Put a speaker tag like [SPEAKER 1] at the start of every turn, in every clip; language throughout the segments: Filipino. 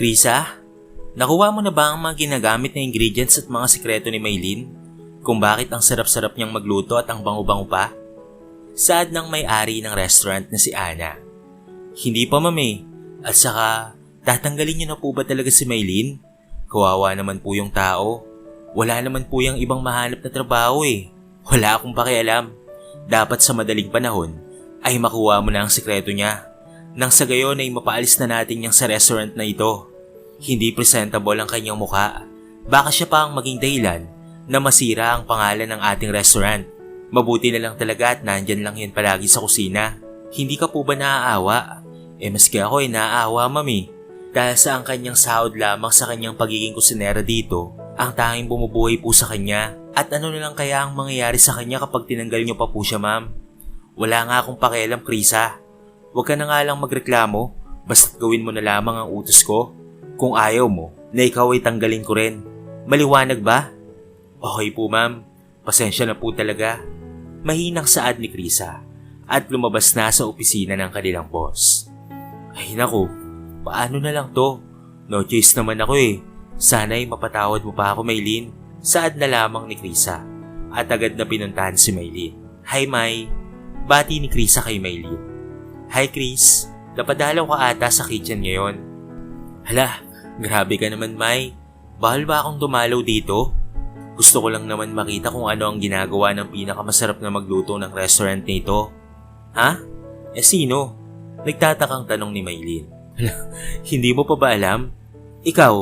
[SPEAKER 1] Krisa, nakuha mo na ba ang mga ginagamit na ingredients at mga sikreto ni Maylin? Kung bakit ang sarap-sarap niyang magluto at ang bango-bango pa? Saad ng may-ari ng restaurant na si Ana. Hindi pa mami. At saka, tatanggalin niyo na po ba talaga si Maylin? Kawawa naman po yung tao. Wala naman po yung ibang mahanap na trabaho eh. Wala akong pakialam. Dapat sa madaling panahon ay makuha mo na ang sikreto niya. Nang sa gayon ay mapaalis na natin niyang sa restaurant na ito. Hindi presentable ang kanyang mukha. Baka siya pa ang maging dahilan na masira ang pangalan ng ating restaurant. Mabuti na lang talaga at nandyan lang yan palagi sa kusina. Hindi ka po ba naaawa? Eh maski ako ay naaawa mami. Dahil sa ang kanyang sahod lamang sa kanyang pagiging kusinera dito, ang tanging bumubuhay po sa kanya. At ano na lang kaya ang mangyayari sa kanya kapag tinanggal niyo pa po siya ma'am? Wala nga akong pakialam Krisa. Huwag ka na nga lang magreklamo, basta't gawin mo na lamang ang utos ko. Kung ayaw mo, na ikaw ay tanggalin ko rin. Maliwanag ba? Okay po ma'am, pasensya na po talaga. Mahinang saad ni Krisa at lumabas na sa opisina ng kanilang boss. Ay naku, paano na lang to? No choice naman ako eh. Sana'y mapatawad mo pa ako Maylin. Saad na lamang ni Krisa at agad na pinuntahan si Maylin. Hi May, bati ni Krisa kay Maylin. Hi Chris, napadalaw ka ata sa kitchen ngayon. Hala, grabe ka naman May. Bahal ba akong dumalaw dito? Gusto ko lang naman makita kung ano ang ginagawa ng pinakamasarap na magluto ng restaurant nito. Ha? Eh sino? Nagtatakang tanong ni Maylin. Hindi mo pa ba alam? Ikaw,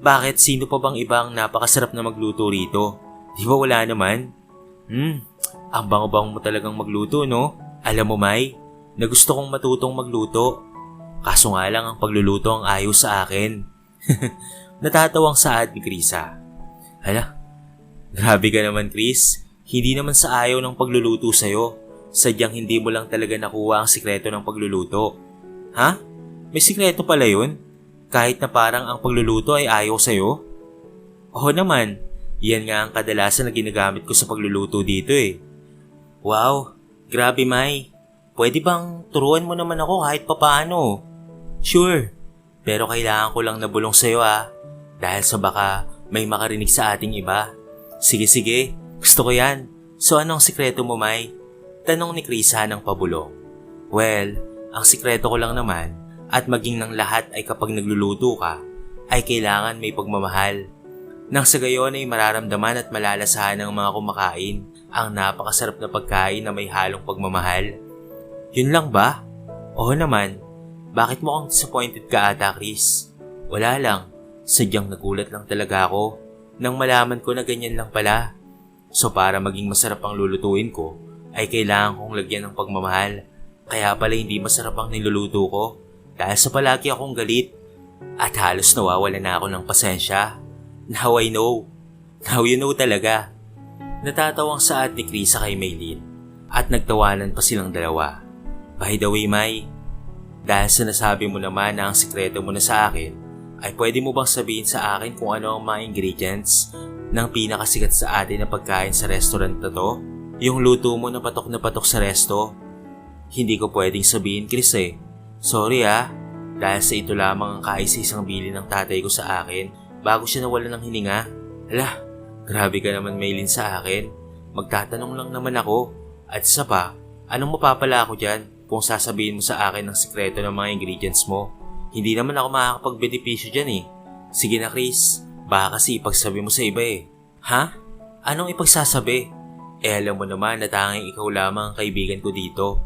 [SPEAKER 1] bakit sino pa bang ibang napakasarap na magluto rito? Di ba wala naman? Hmm, ang bango-bango mo talagang magluto, no? Alam mo, May, na gusto kong matutong magluto. Kaso nga lang ang pagluluto ang ayaw sa akin. Natatawang saad ni Krisa. Hala, grabe ka naman Chris. Hindi naman sa ayaw ng pagluluto sa'yo. Sadyang hindi mo lang talaga nakuha ang sikreto ng pagluluto. Ha? May sikreto pala yun? Kahit na parang ang pagluluto ay ayaw sa'yo? Oo naman, yan nga ang kadalasan na ginagamit ko sa pagluluto dito eh. Wow, grabe Mai. Pwede bang turuan mo naman ako kahit papaano? Sure, pero kailangan ko lang nabulong sa'yo ah. Dahil sa baka may makarinig sa ating iba. Sige sige, gusto ko yan. So anong sikreto mo Mai? Tanong ni Krisa ng pabulong. Well, ang sikreto ko lang naman at maging ng lahat ay kapag nagluluto ka, ay kailangan may pagmamahal. Nang sa gayon ay mararamdaman at malalasahan ng mga kumakain ang napakasarap na pagkain na may halong pagmamahal. Yun lang ba? Oo naman. Bakit mo kang disappointed ka ata, Chris? Wala lang. Sadyang nagulat lang talaga ako nang malaman ko na ganyan lang pala. So para maging masarap ang lulutuin ko, ay kailangan kong lagyan ng pagmamahal. Kaya pala hindi masarap ang niluluto ko dahil sa palagi akong galit at halos nawawala na ako ng pasensya. Now I know. Now you know talaga. Natatawang saad ni Krisa kay Maylin at nagtawanan pa silang dalawa. By the way, May, dahil sa nasabi mo naman na ang sikreto mo na sa akin, ay pwede mo bang sabihin sa akin kung ano ang mga ingredients ng pinakasikat sa atin na pagkain sa restaurant na to? Yung luto mo na patok na patok sa resto? Hindi ko pwedeng sabihin, Chris eh. Sorry ah, dahil sa ito lamang ang kaisa-isang bili ng tatay ko sa akin bago siya nawala ng hininga. Hala, grabe ka naman Maylin sa akin. Magtatanong lang naman ako. At isa pa, anong mapapala ako dyan kung sasabihin mo sa akin ang sikreto ng mga ingredients mo? Hindi naman ako makakapagbenepisyo dyan eh. Sige na Chris, baka kasi ipagsabi mo sa iba eh. Ha? Anong ipagsasabi? Eh alam mo naman na tanging ikaw lamang ang kaibigan ko dito.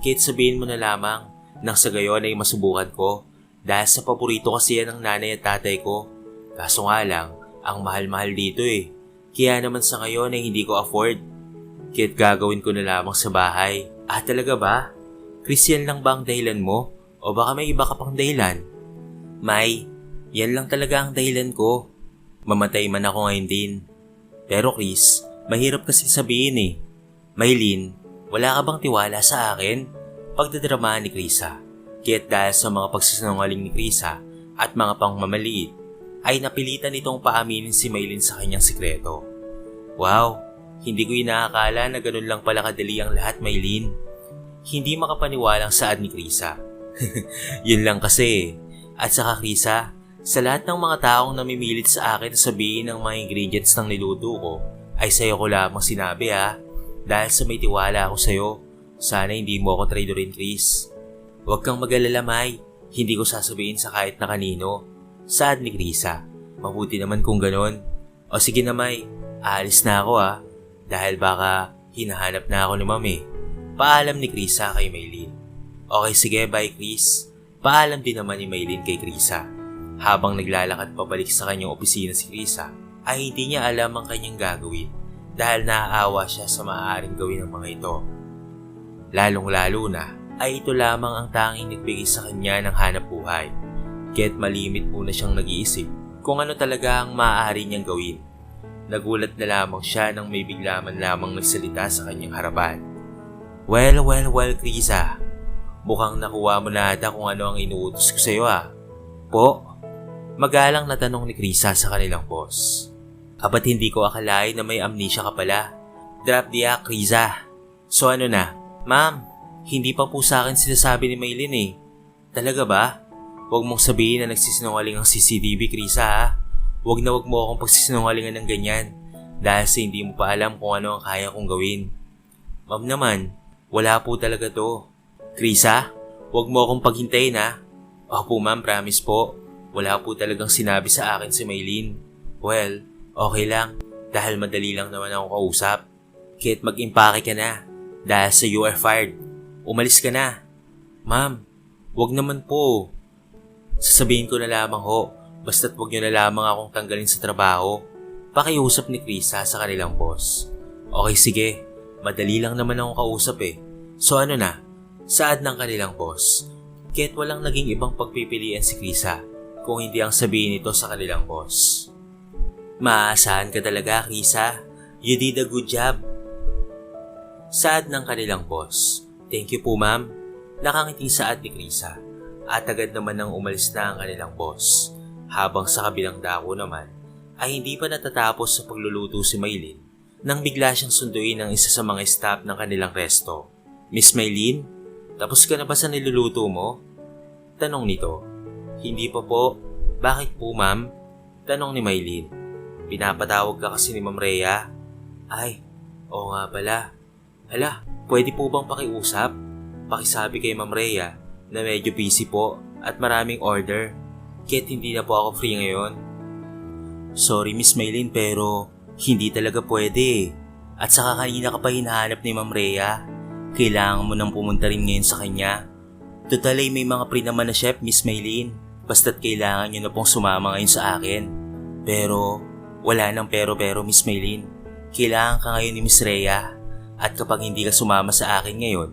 [SPEAKER 1] Kahit sabihin mo na lamang nang sa gayon ay masubukan ko dahil sa paborito kasi yan ng nanay at tatay ko. Kaso nga lang, ang mahal-mahal dito eh. Kaya naman sa ngayon ay hindi ko afford. Kaya't gagawin ko na lamang sa bahay. Ah talaga ba? Christian lang ba ang dahilan mo? O baka may iba ka pang dahilan? May, yan lang talaga ang dahilan ko. Mamatay man ako ngayon din. Pero Chris, mahirap kasi sabihin eh. Maylin, wala ka bang tiwala sa akin? Pagdadramahan ni Krisa. Kaya't dahil sa mga pagsasanungaling ni Krisa at mga pangmamaliit, ay napilitan itong paaminin si Maylin sa kanyang sikreto. Wow, hindi ko inaakala na ganun lang pala kadali ang lahat, Maylin. Hindi makapaniwalang saad ni Krisa. Yun lang kasi, At saka Krisa, sa lahat ng mga taong namimilit sa akin na sabihin ng mga ingredients ng niluto ko, ay sa'yo ko lamang sinabi ha. Dahil sa may tiwala ako sa'yo, sana hindi mo ako traidorin Chris. Huwag kang mag-alala May, hindi ko sasabihin sa kahit na kanino. Sad ni Krisa. Mabuti naman kung ganon. O sige na May, aalis na ako ha. Dahil baka hinahanap na ako ni Mami. Paalam ni Krisa kay Maylin. Okay sige, bye Chris. Paalam din naman ni Maylin kay Krisa. Habang naglalakad pabalik sa kanyang opisina si Krisa, ay hindi niya alam ang kanyang gagawin dahil naaawa siya sa maaaring gawin ng mga ito. Lalong-lalo na ay ito lamang ang tanging nagbigay sa kanya ng hanap buhay. Kaya't malimit muna siyang nag-iisip kung ano talaga ang maaari niyang gawin. Nagulat na lamang siya nang may bigla man lamang nagsalita sa kanyang harapan. Well, well, well, Krisa. Mukhang nakuha mo na ata kung ano ang inuutos ko sa iyo ah. Po? Magalang na tanong ni Krisa sa kanilang boss. Abat hindi ko akalain na may amnesia ka pala. Drop the act, Krisa. So ano na? Ma'am, hindi pa po sa akin sinasabi ni Maylin eh. Talaga ba? Huwag mong sabihin na nagsisinungaling ang CCTV, Krisa ha. Huwag na huwag mo akong pagsisinungalingan ng ganyan dahil sa hindi mo pa alam kung ano ang kaya kong gawin. Ma'am naman, wala po talaga to. Krisa, huwag mo akong paghintayin ha. Opo ma'am, promise po. Wala po talagang sinabi sa akin si Maylin. Well, okay lang dahil madali lang naman ako kausap. Kahit mag-impake ka na dahil sa you are fired. Umalis ka na. Ma'am, wag naman po. Sasabihin ko na lamang ho, basta't wag niyo na lamang akong tanggalin sa trabaho. Pakiusap ni Krisa sa kanilang boss. Okay sige, madali lang naman akong kausap eh. So ano na, saad ng kanilang boss. Kahit walang naging ibang pagpipilian si Krisa kung hindi ang sabihin nito sa kanilang boss. Maaasahan ka talaga, Krisa. You did a good job. Saad ng kanilang boss. Thank you po ma'am. Nakangiting saad ni Krisa. At agad naman nang umalis na ang kanilang boss. Habang sa kabilang dako naman, ay hindi pa natatapos sa pagluluto si Maylin nang bigla siyang sunduin ng isa sa mga staff ng kanilang resto. Miss Maylin, tapos ka na ba sa niluluto mo? Tanong nito. Hindi pa po. Bakit po ma'am? Tanong ni Maylin. Pinapatawag ka kasi ni Ma'am Rhea. Ay, oo nga pala. Hala, pwede po bang pakiusap? Pakisabi kay Ma'am Rhea na medyo busy po at maraming order. Kahit hindi na po ako free ngayon. Sorry Miss Maylin pero hindi talaga pwede. At saka kanina ka pa hinahanap ni Ma'am Rhea. Kailangan mo nang pumunta rin ngayon sa kanya. Total ay may mga pre naman na chef Miss Maylin. Basta't kailangan nyo na pong sumama ngayon sa akin. Pero wala nang pero-pero Miss Maylin. Kailangan ka ngayon ni Miss Rhea. At kapag hindi ka sumama sa akin ngayon,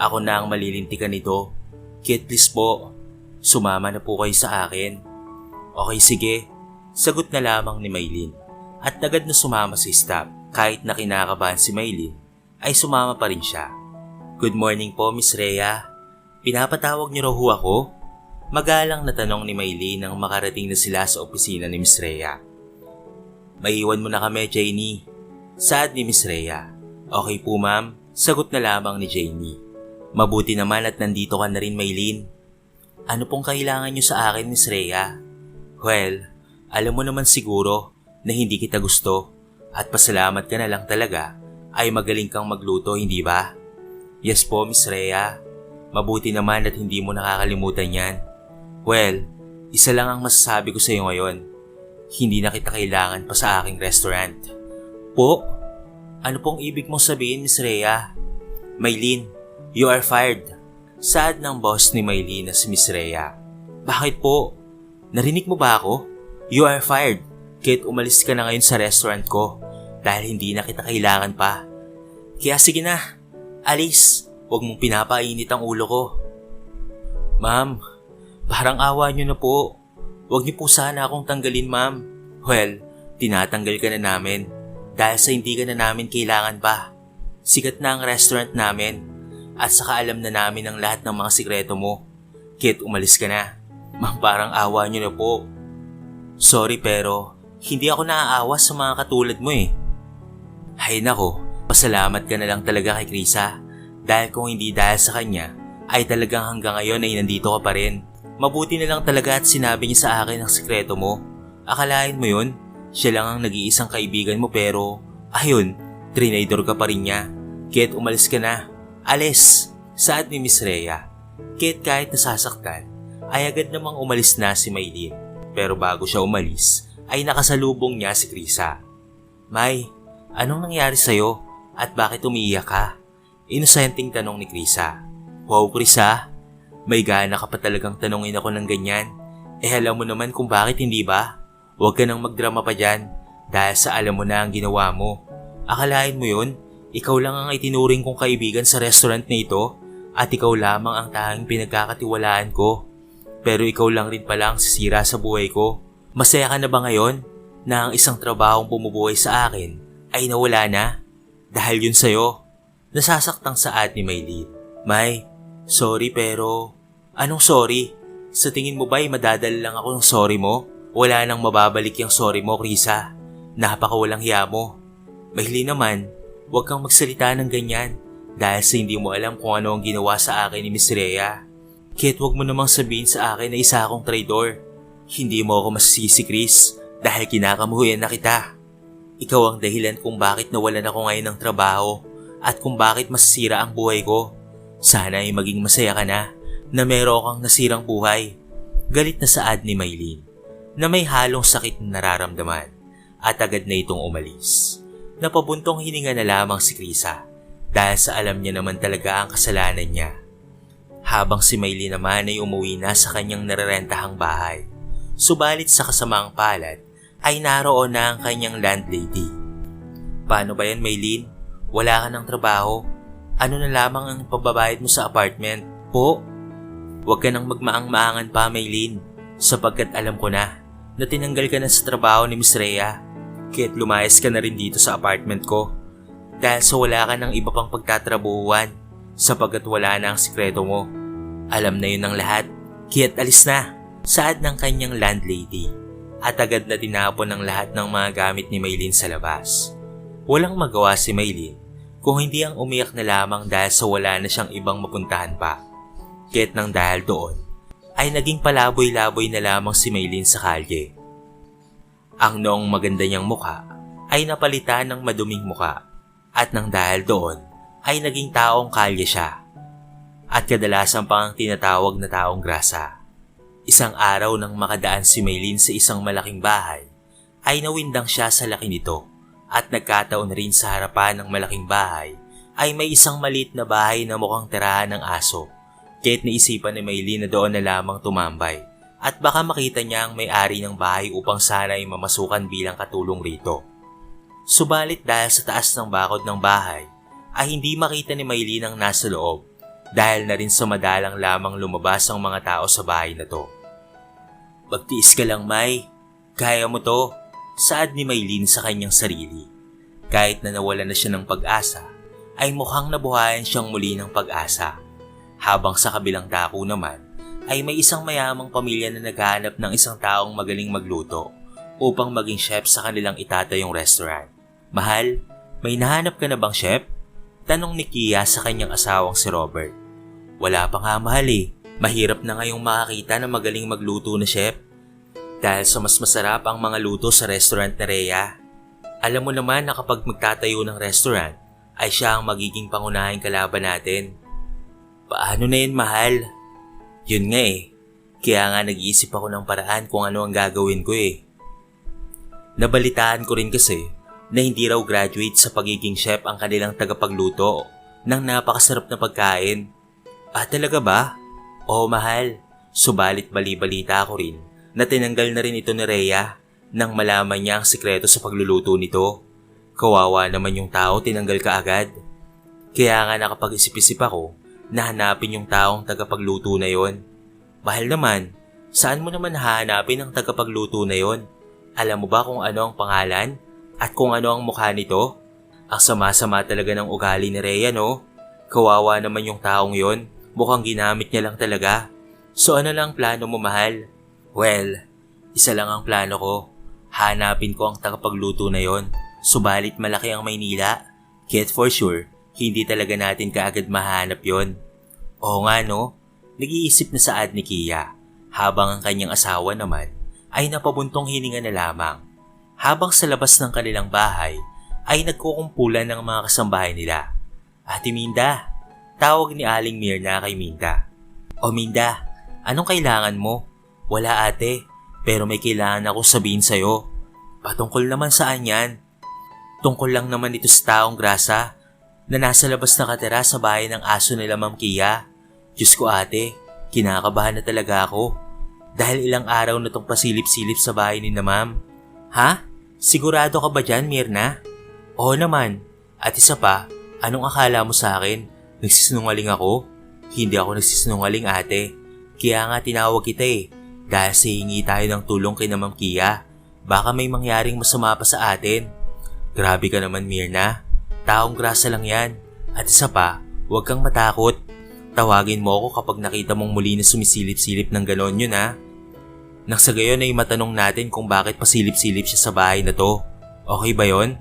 [SPEAKER 1] ako na ang malilintikan nito. Kit please po, sumama na po kayo sa akin. Okay sige, sagot na lamang ni Maylin. At agad na sumama si staff. Kahit na kinakabahan si Maylin, ay sumama pa rin siya. Good morning po Miss Rhea. Pinapatawag niyo raw ho ako? Magalang na tanong ni Maylin nang makarating na sila sa opisina ni Miss Rhea. Maiwan mo na kami, Janie. Sad ni Miss Rhea. Okay po ma'am, sagot na lamang ni Janie. Mabuti naman at nandito ka na rin, Maylin. Ano pong kailangan niyo sa akin, Miss Rhea? Well, alam mo naman siguro na hindi kita gusto at pasalamat ka na lang talaga ay magaling kang magluto, hindi ba? Yes po, Miss Rhea. Mabuti naman at hindi mo nakakalimutan yan. Well, isa lang ang masasabi ko sa iyo ngayon. Hindi na kita kailangan pa sa aking restaurant. Po? Ano pong ibig mong sabihin, Miss Rhea? Maylin, you are fired. Sad ng boss ni Maylin na si Miss Rhea. Bakit po? Narinig mo ba ako? You are fired. Kahit umalis ka na ngayon sa restaurant ko dahil hindi na kita kailangan pa. Kaya sige na, alis. Huwag mong pinapainit ang ulo ko. Ma'am, parang awa niyo na po. Huwag niyo po sana akong tanggalin, ma'am. Well, tinatanggal ka na namin dahil sa hindi ka na namin kailangan pa. Sikat na ang restaurant namin at saka alam na namin ang lahat ng mga sikreto mo. Kit, umalis ka na. Ma'am, parang awa niyo na po. Sorry pero hindi ako naaawa sa mga katulad mo eh. Hay nako, pasalamat ka na lang talaga kay Krisa dahil kung hindi dahil sa kanya ay talagang hanggang ngayon ay nandito ka pa rin. Mabuti na lang talaga at sinabi niya sa akin ang sekreto mo. Akalain mo yun? Siya lang ang nag-iisang kaibigan mo pero, ayun, trinador ka pa rin niya. Kaya't umalis ka na. Alis! Saad ni Miss Rhea. Kaya't kahit nasasaktan, ay agad namang umalis na si Maylin. Pero bago siya umalis, ay nakasalubong niya si Krisa. May, anong nangyari sa'yo? At bakit umiiyak ka? Inosenteng tanong ni Krisa. Wow, Krisa, may gana ka pa talagang tanongin ako ng ganyan. Eh alam mo naman kung bakit hindi ba? Huwag ka nang magdrama pa dyan dahil sa alam mo na ang ginawa mo. Akalain mo yun? Ikaw lang ang itinuring kong kaibigan sa restaurant na ito at ikaw lamang ang tanging pinagkakatiwalaan ko. Pero ikaw lang rin pala ang sisira sa buhay ko. Masaya ka na ba ngayon na ang isang trabahong bumubuhay sa akin ay nawala na? Dahil yun sa'yo. Nasasaktang saad ni Maylin. May, sorry pero... Anong sorry? Sa tingin mo ba'y madadala lang ako ng sorry mo? Wala nang mababalik yung sorry mo, Krisa. Napakawalang hiya mo. Maylin naman, huwag kang magsalita ng ganyan dahil sa hindi mo alam kung ano ang ginawa sa akin ni Miss Rhea. Kaya't huwag mo namang sabihin sa akin na isa akong traidor. Hindi mo ako masisisi, Chris, dahil kinakamuhuyan na kita. Ikaw ang dahilan kung bakit nawalan ako ngayon ng trabaho at kung bakit masisira ang buhay ko. Sana ay maging masaya ka na na meron kang nasirang buhay. Galit na saad ni Maylin na may halong sakit na nararamdaman at agad na itong umalis. Napabuntong hininga na lamang si Krisa dahil sa alam niya naman talaga ang kasalanan niya. Habang si Maylin naman ay umuwi na sa kanyang narerentahang bahay. Subalit sa kasamaang palad ay naroon na ang kanyang landlady. Paano ba yan Maylin? Wala ka ng trabaho? Ano na lamang ang pababayad mo sa apartment? Po? Huwag ka nang magmaang-maangan pa Maylin sapagkat alam ko na na tinanggal ka na sa trabaho ni Miss Rhea kaya't lumayas ka na rin dito sa apartment ko dahil sa wala ka ng iba pang pagtatrabuhuan sapagkat wala na ang sikreto mo. Alam na yun ng lahat, kaya't alis na, saad ng kanyang landlady at agad na tinapon ng lahat ng mga gamit ni Maylin sa labas. Walang magawa si Maylin kung hindi ang umiyak na lamang dahil sa wala na siyang ibang mapuntahan pa. Kaya't nang dahil doon, ay naging palaboy-laboy na lamang si Maylin sa kalye. Ang noong maganda niyang mukha ay napalitan ng maduming mukha at nang dahil doon ay naging taong kalye siya at kadalasan pang tinatawag na taong grasa. Isang araw nang makadaan si Maylin sa isang malaking bahay ay nawindang siya sa laki nito. At nagkataon rin sa harapan ng malaking bahay ay may isang maliit na bahay na mukhang tirahan ng aso. Kaya't naisipan ni Maylin na doon na lamang tumambay. At baka makita niya ang may-ari ng bahay upang sana ay mamasukan bilang katulong rito. Subalit dahil sa taas ng bakod ng bahay ay hindi makita ni Maylin ang nasa loob dahil na rin sa madalang lamang lumabas ang mga tao sa bahay na to. Magtiis ka lang, May. Kaya mo to. Saad ni Maylin sa kanyang sarili. Kahit na nawala na siya ng pag-asa, ay mukhang nabuhayan siyang muli ng pag-asa habang sa kabilang dako naman ay may isang mayamang pamilya na naghahanap ng isang taong magaling magluto upang maging chef sa kanilang itatayong restaurant. Mahal, may nahanap ka na bang chef? Tanong ni Kia sa kanyang asawang si Robert. Wala pa nga mahal eh. Mahirap na ngayong makakita ng magaling magluto na chef. Dahil sa mas masarap ang mga luto sa restaurant na Rhea. Alam mo naman na kapag magtatayo ng restaurant, ay siya ang magiging pangunahing kalaban natin. Paano na yun, mahal? Yun nga eh. Kaya nga nag-iisip ako ng paraan kung ano ang gagawin ko eh. Nabalitaan ko rin kasi na hindi raw graduate sa pagiging chef ang kanilang tagapagluto ng napakasarap na pagkain. Ah, talaga ba? Oo, mahal. Subalit bali-balita ko rin na tinanggal na rin ito ni Rhea nang malaman niya ang sikreto sa pagluluto nito. Kawawa naman yung tao tinanggal ka agad. Kaya nga nakapag-isip-isip ako na hanapin yung taong tagapagluto na yon. Mahal naman, saan mo naman hahanapin ang tagapagluto na yon? Alam mo ba kung ano ang pangalan at kung ano ang mukha nito? Ang sama-sama talaga ng ugali ni Rhea, no? Kawawa naman yung taong yon. Mukhang ginamit niya lang talaga. So ano lang plano mo, mahal? Well, isa lang ang plano ko. Hanapin ko ang tagapagluto na yon. Subalit malaki ang Maynila. Get for sure, hindi talaga natin kaagad mahanap yon. Oo nga no, nag-iisip na saad ni Kia. habang ang kanyang asawa naman ay napabuntong hininga na lamang. Habang sa labas ng kanilang bahay ay nagkukumpulan ng mga kasambahay nila. Ate Minda, tawag ni Aling Mirna kay Minda. O Minda, anong kailangan mo? Wala ate, pero may kailangan ako sabihin sa'yo. Patungkol naman saan yan? Tungkol lang naman ito sa taong grasa na nasa labas nakatira sa bahay ng aso nila Ma'am Kia. Diyos ko ate, kinakabahan na talaga ako. Dahil ilang araw na tong pasilip-silip sa bahay ni na ma'am. Ha? Sigurado ka ba dyan, Mirna? Oo naman. At isa pa, anong akala mo sa akin? Nagsisinungaling ako? Hindi ako nagsisinungaling ate. Kaya nga tinawag kita eh. Dahil sa hingi tayo ng tulong kay na Ma'am Kia. Baka may mangyaring masama pa sa atin. Grabe ka naman Mirna. Taong grasa lang yan. At isa pa, huwag kang matakot. Tawagin mo ako kapag nakita mong muli na sumisilip-silip ng ganon yun ha. Nang sa gayon ay matanong natin kung bakit pasilip-silip siya sa bahay na to. Okay ba yon?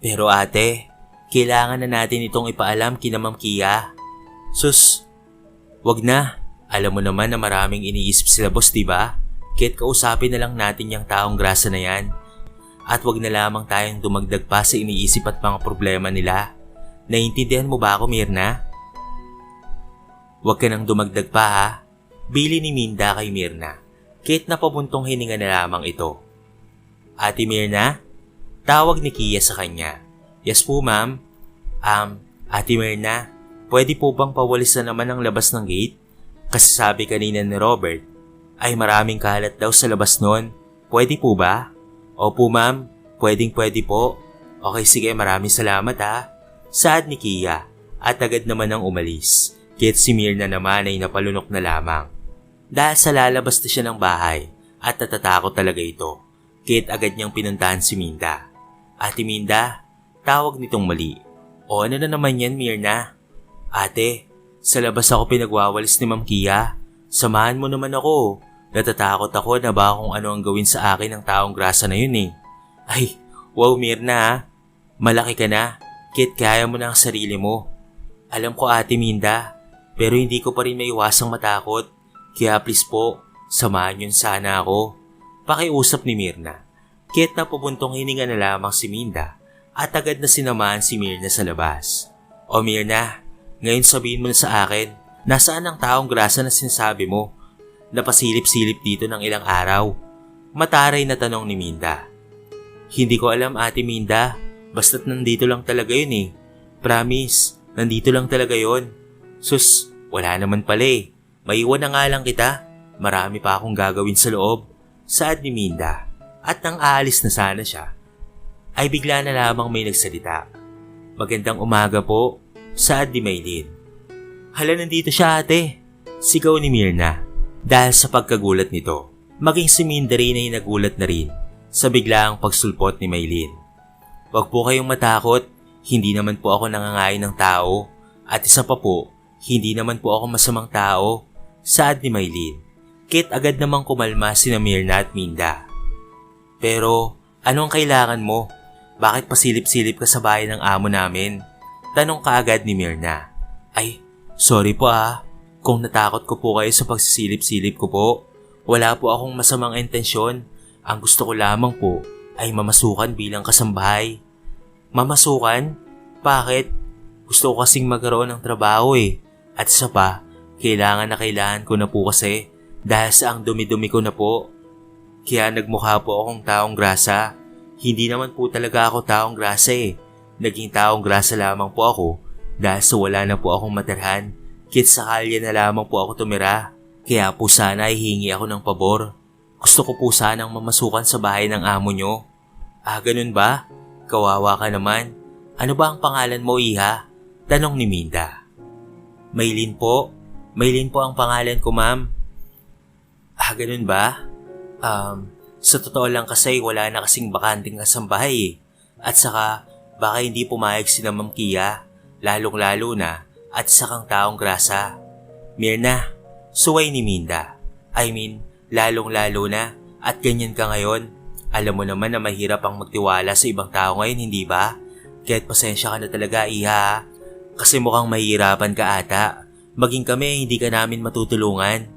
[SPEAKER 1] Pero ate, kailangan na natin itong ipaalam kina Ma'am Kia. Sus, wag na. Alam mo naman na maraming iniisip sila boss, di ba? Kaya't kausapin na lang natin yung taong grasa na yan. At wag na lamang tayong dumagdag pa sa iniisip at mga problema nila. Naiintindihan mo ba ako, Mirna? Huwag ka nang dumagdag pa ha. Bili ni Minda kay Mirna. Kahit napabuntong hininga na lamang ito. Ate Mirna? Tawag ni Kia sa kanya. Yes po ma'am. Um, Ate Mirna, pwede po bang pawalis na naman ang labas ng gate? Kasi sabi kanina ni Robert, ay maraming kalat daw sa labas nun. Pwede po ba? Opo ma'am, pwedeng pwede po. Okay sige maraming salamat ha. Saad ni Kia at agad naman ang umalis. Kit si Mirna naman ay napalunok na lamang. Dahil sa lalabas na siya ng bahay at natatakot talaga ito. Kit agad niyang pinuntahan si Minda. Ate Minda, tawag nitong mali. O ano na naman yan Mirna? Ate, sa labas ako pinagwawalis ni Ma'am Kia. Samahan mo naman ako. Natatakot ako na ba kung ano ang gawin sa akin ng taong grasa na yun eh. Ay, wow Mirna ha. Malaki ka na. Kit kaya mo na ang sarili mo. Alam ko ate Minda, pero hindi ko pa rin maiwasang matakot. Kaya please po, samahan yun sana ako. Pakiusap ni Mirna. Kit na pupuntong hininga na lamang si Minda at agad na sinamahan si Mirna sa labas. O Mirna, ngayon sabihin mo na sa akin, nasaan ang taong grasa na sinasabi mo? Napasilip-silip dito ng ilang araw. Mataray na tanong ni Minda. Hindi ko alam ate Minda, basta't nandito lang talaga yun eh. Promise, nandito lang talaga yon. Sus, wala naman pala eh. Maiwan na nga lang kita. Marami pa akong gagawin sa loob. Saad ni Minda. At nang aalis na sana siya, ay bigla na lamang may nagsalita. Magandang umaga po, saad ni Maylin. Hala nandito siya ate, sigaw ni Mirna. Dahil sa pagkagulat nito, maging si Minda rin ay nagulat na rin sa biglaang pagsulpot ni Maylin. Huwag po kayong matakot, hindi naman po ako nangangain ng tao. At isa pa po, hindi naman po ako masamang tao. Saad ni Maylin. Kit agad namang kumalma si Mirna at Minda. Pero, ano ang kailangan mo? Bakit pasilip-silip ka sa bahay ng amo namin? Tanong ka agad ni Mirna. Ay, sorry po ah. Kung natakot ko po kayo sa pagsisilip-silip ko po, wala po akong masamang intensyon. Ang gusto ko lamang po ay mamasukan bilang kasambahay. Mamasukan? Bakit? Gusto ko kasing magkaroon ng trabaho eh. At isa pa, kailangan na kailangan ko na po kasi dahil sa ang dumi-dumi ko na po. Kaya nagmukha po akong taong grasa. Hindi naman po talaga ako taong grasa eh. Naging taong grasa lamang po ako dahil sa wala na po akong matirhan. Kit sa kalye na lamang po ako tumira. Kaya po sana ihingi ako ng pabor. Gusto ko po sanang mamasukan sa bahay ng amo nyo. Ah, ganun ba? Kawawa ka naman. Ano ba ang pangalan mo, Iha? Tanong ni Minda. Maylin po. Maylin po ang pangalan ko, ma'am. Ah, ganun ba? Um, sa totoo lang kasi wala na kasing bakanting kasambahay eh. At saka, baka hindi pumayag si na Ma'am Kia, lalong-lalo na, at isa kang taong grasa. Mirna, suway ni Minda. I mean, lalong-lalo na, at ganyan ka ngayon. Alam mo naman na mahirap ang magtiwala sa ibang tao ngayon, hindi ba? Kaya't pasensya ka na talaga, iha. Kasi mukhang mahirapan ka ata. Maging kami, hindi ka namin matutulungan.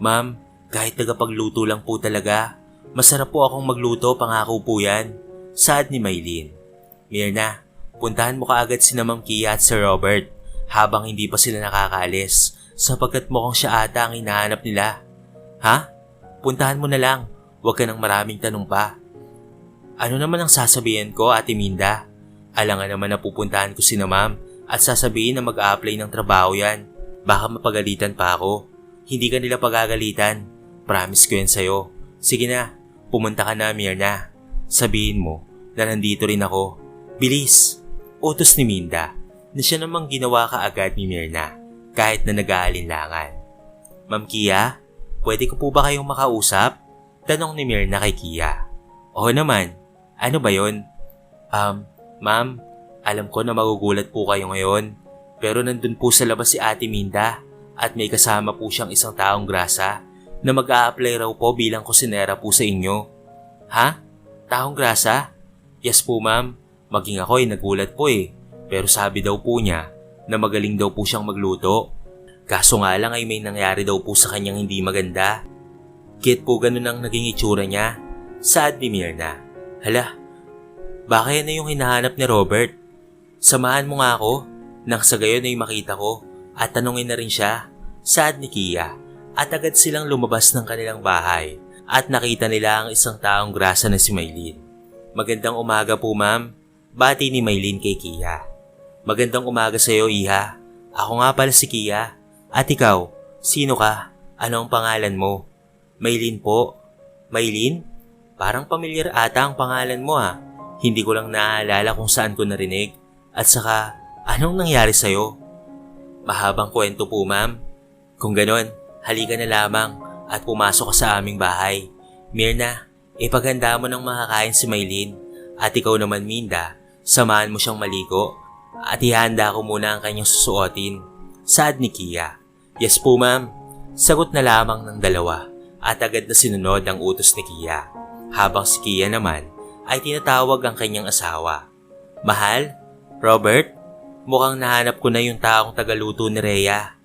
[SPEAKER 1] Ma'am, Kahit tagapagluto lang po talaga, masarap po akong magluto, pangako po yan. Saad ni Maylin. Mirna, puntahan mo kaagad si Ma'am Kia at Sir Robert habang hindi pa sila nakakaalis sapagkat mukhang siya ata ang hinahanap nila. Ha? Puntahan mo na lang. Huwag ka ng maraming tanong pa. Ano naman ang sasabihin ko, Ate Minda? Alangan naman na pupuntahan ko si na ma'am at sasabihin na mag-a-apply ng trabaho yan. Baka mapagalitan pa ako. Hindi ka nila pagagalitan. Promise ko yan sa'yo. Sige na, pumunta ka na, Mirna. Sabihin mo na nandito rin ako. Bilis! Utos ni Minda na siya namang ginawa kaagad ni Mirna kahit na nag-aalinlangan. Ma'am Kia, pwede ko po ba kayong makausap? Tanong ni Mirna kay Kia. Oo naman, ano ba yon? Um, ma'am, alam ko na magugulat po kayo ngayon. Pero nandun po sa labas si Ate Minda at may kasama po siyang isang taong grasa na mag apply raw po bilang kusinera po sa inyo. Ha? Taong grasa? Yes po ma'am, maging ako ay nagulat po eh. Pero sabi daw po niya na magaling daw po siyang magluto. Kaso nga lang ay may nangyari daw po sa kanyang hindi maganda. Kit po ganun ang naging itsura niya. Sad ni Mirna. Hala, baka yan na yung hinahanap ni Robert. Samahan mo nga ako nang sa gayon ay makita ko at tanungin na rin siya. Sad ni Kia at agad silang lumabas ng kanilang bahay at nakita nila ang isang taong grasa na si Maylin. Magandang umaga po ma'am. Bati ni Maylin kay Kia. Magandang umaga sa iyo, Iha. Ako nga pala si Kia. At ikaw, sino ka? Ano ang pangalan mo? Maylin po. Maylin? Parang pamilyar ata ang pangalan mo ha. Hindi ko lang naaalala kung saan ko narinig. At saka, anong nangyari sa'yo? Mahabang kwento po ma'am. Kung ganon, halika na lamang at pumasok ka sa aming bahay. Mirna, ipaganda mo ng makakain si Maylin. At ikaw naman Minda, samahan mo siyang maligo. At ihanda ko muna ang kanyang susuotin. Saad ni Kia. Yes po ma'am. Sagot na lamang ng dalawa at agad na sinunod ang utos ni Kia. Habang si Kia naman ay tinatawag ang kanyang asawa. Mahal? Robert? Mukhang nahanap ko na yung taong tagaluto ni Rhea.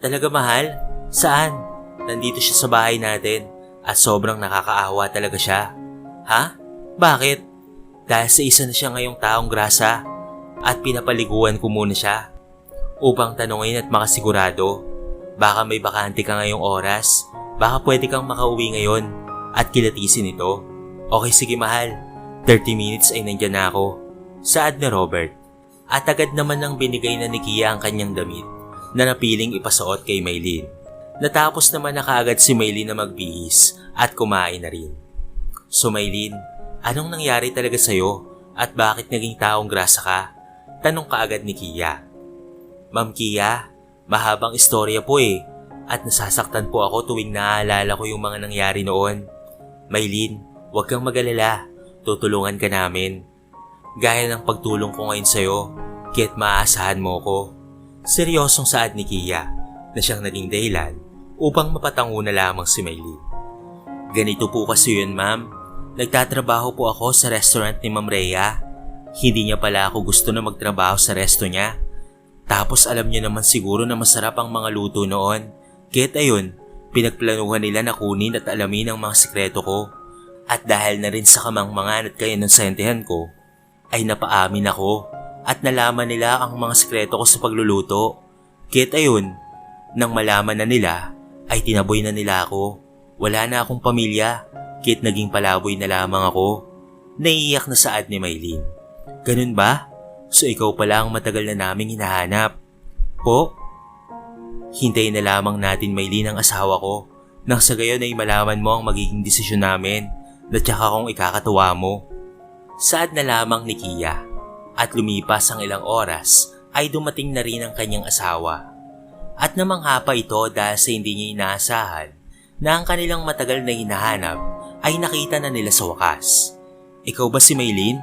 [SPEAKER 1] Talaga mahal? Saan? Nandito siya sa bahay natin at sobrang nakakaawa talaga siya. Ha? Bakit? Dahil sa isa na siya ngayong taong grasa at pinapaliguan ko muna siya upang tanungin at makasigurado. Baka may bakante ka ngayong oras, baka pwede kang makauwi ngayon at kilatisin ito. Okay sige mahal, 30 minutes ay nandyan na ako. Saad ni Robert. At agad naman nang binigay na ni Kia ang kanyang damit na napiling ipasuot kay Maylin. Natapos naman na kaagad si Maylin na magbihis at kumain na rin. So Maylin, anong nangyari talaga sa'yo at bakit naging taong grasa ka? Tanong kaagad ni Kia. Ma'am Kia, mahabang istorya po eh at nasasaktan po ako tuwing naaalala ko yung mga nangyari noon. Maylin, huwag kang magalala. Tutulungan ka namin. Gaya ng pagtulong ko ngayon sa'yo, kaya't maaasahan mo ko. Seryosong saad ni Kia na siyang naging dahilan upang mapatango na lamang si Maylin. Ganito po kasi yun ma'am. Nagtatrabaho po ako sa restaurant ni Ma'am Rhea. Hindi niya pala ako gusto na magtrabaho sa resto niya. Tapos alam niya naman siguro na masarap ang mga luto noon. Kaya't ayun, pinagplanuhan nila na kunin at alamin ang mga sikreto ko. At dahil na rin sa kamangmangan at kaya ng sentihan ko, ay napaamin ako at nalaman nila ang mga sikreto ko sa pagluluto. Kaya't ayun, nang malaman na nila, ay tinaboy na nila ako. Wala na akong pamilya, kaya't naging palaboy na lamang ako. Naiiyak na saad ni Maylin. Ganun ba? So ikaw pala ang matagal na naming hinahanap. Po? Hintayin na lamang natin Maylin ang asawa ko nang sa gayon ay malaman mo ang magiging desisyon namin na tsaka kung ikakatuwa mo. Saad na lamang ni Kia at lumipas ang ilang oras ay dumating na rin ang kanyang asawa. At namangha pa ito dahil sa hindi niya inaasahan na ang kanilang matagal na hinahanap ay nakita na nila sa wakas. Ikaw ba si Maylin?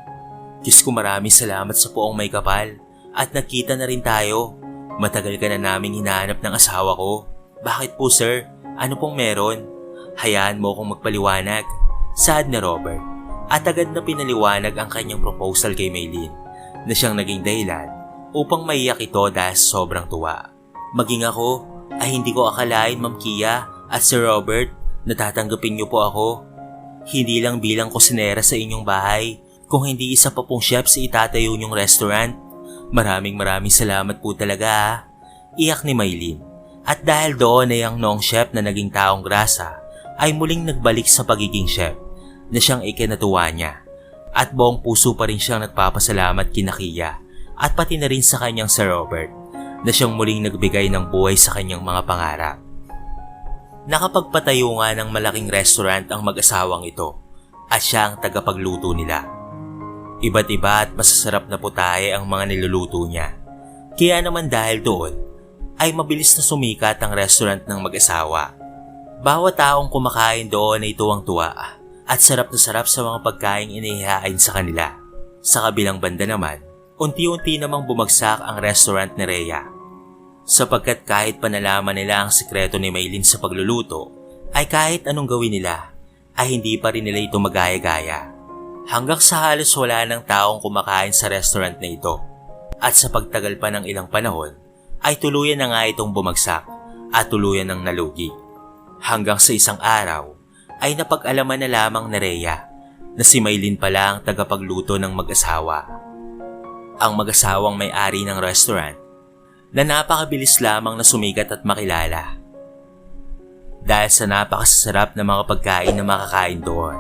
[SPEAKER 1] Diyos ko maraming salamat sa poong may kapal at nakita na rin tayo. Matagal ka na naming hinahanap ng asawa ko. Bakit po sir? Ano pong meron? Hayaan mo akong magpaliwanag. Sad na Robert. At agad na pinaliwanag ang kanyang proposal kay Maylin na siyang naging dahilan upang maiyak ito dahil sobrang tuwa. Maging ako ay hindi ko akalain Ma'am Kia at Sir Robert Natatanggapin niyo po ako. Hindi lang bilang kusinera sa inyong bahay, kung hindi isa pa pong chef sa itatayo niyong restaurant. Maraming maraming salamat po talaga ah. Iyak ni Maylin. At dahil doon ay ang noong chef na naging taong grasa ay muling nagbalik sa pagiging chef na siyang ikinatuwa niya. At buong puso pa rin siyang nagpapasalamat kina Kia at pati na rin sa kanyang Sir Robert na siyang muling nagbigay ng buhay sa kanyang mga pangarap. Nakapagpatayo nga ng malaking restaurant ang mag-asawang ito at siya ang tagapagluto nila. Iba't iba at masasarap na putahe ang mga niluluto niya. Kaya naman dahil doon, ay mabilis na sumikat ang restaurant ng mag-asawa. Bawat taong kumakain doon ay tuwang-tuwa at sarap na sarap sa mga pagkain inihahain sa kanila. Sa kabilang banda naman, unti-unti namang bumagsak ang restaurant ni Rhea. Sapagkat kahit pa nalaman nila ang sikreto ni Maylin sa pagluluto, ay kahit anong gawin nila, ay hindi pa rin nila ito magaya-gaya. Hanggang sa halos wala ng taong kumakain sa restaurant na ito. At sa pagtagal pa ng ilang panahon, ay tuluyan na nga itong bumagsak at tuluyan ng nalugi. Hanggang sa isang araw, ay napag-alaman na lamang ni Rhea na si Maylin pala ang tagapagluto ng mag-asawa. Ang mag-asawang may-ari ng restaurant na napakabilis lamang na sumigat at makilala. Dahil sa napakasarap na mga pagkain na makakain doon.